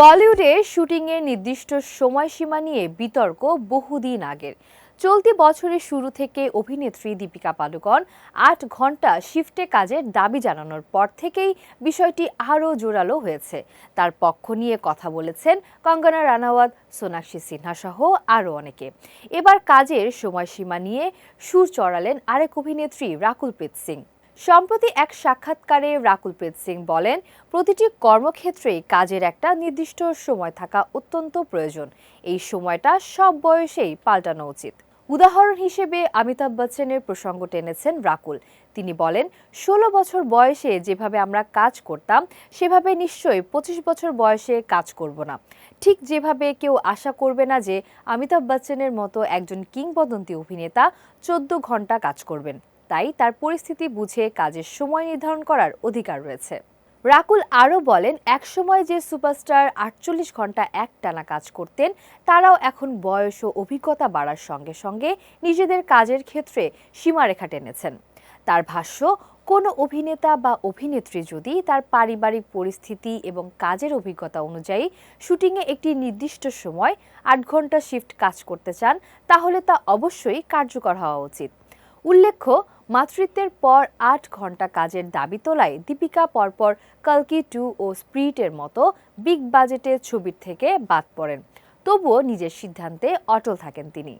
বলিউডে শুটিংয়ের নির্দিষ্ট সময়সীমা নিয়ে বিতর্ক বহুদিন আগের। চলতি বছরের শুরু থেকে অভিনেত্রী দীপিকা পাডুকোন আট ঘণ্টা শিফটে কাজের দাবি জানানোর পর থেকেই বিষয়টি আরও জোরালো হয়েছে। তার পক্ষ নিয়ে কথা বলেছেন কঙ্গনা রানাওয়াত, সোনাক্ষী সিনহা সহ আরও অনেকে। এবার কাজের সময়সীমা নিয়ে সুর চড়ালেন আরেক অভিনেত্রী রাকুলপ্রীত সিং। সম্প্রতি এক সাক্ষাৎকারে রাকুলপ্রীত সিং বলেন, প্রতিটি কর্মক্ষেত্রেই কাজের একটা নির্দিষ্ট সময় থাকা অত্যন্ত প্রয়োজন। এই সময়টা সব বয়সেই পাল্টানো উচিত। উদাহরণ হিসেবে অমিতাভ বচ্চনের প্রসঙ্গ টেনেছেন রাকুল। তিনি বলেন, ষোলো বছর বয়সে যেভাবে আমরা কাজ করতাম, সেভাবে নিশ্চয়ই পঁচিশ বছর বয়সে কাজ করব না। ঠিক যেভাবে কেউ আশা করবে না যে অমিতাভ বচ্চনের মতো একজন কিংবদন্তি অভিনেতা চোদ্দ ঘণ্টা কাজ করবেন। তাই তার পরিস্থিতি বুঝে কাজের সময় নির্ধারণ করার অধিকার রয়েছে। রাকুল আরও বলেন, একসময় যে সুপারস্টার আটচল্লিশ ঘণ্টা এক টানা কাজ করতেন, তারাও এখন বয়স ও অভিজ্ঞতা বাড়ার সঙ্গে সঙ্গে নিজেদের কাজের ক্ষেত্রে সীমারেখা টেনেছেন। তার ভাষ্য, কোনো অভিনেতা বা অভিনেত্রী যদি তার পারিবারিক পরিস্থিতি এবং কাজের অভিজ্ঞতা অনুযায়ী শুটিংয়ে একটি নির্দিষ্ট সময় আট ঘণ্টা শিফট কাজ করতে চান, তাহলে তা অবশ্যই কার্যকর হওয়া উচিত। উল্লেখ্য মাতৃত্বের পর আট ঘণ্টা কাজের দাবি তোলায় দীপিকা পরপর কালকি টু ও স্প্রিটের মতো বিগ বাজেটের ছবির থেকে বাদ পড়েন। তবুও নিজের সিদ্ধান্তে অটল থাকেন তিনি।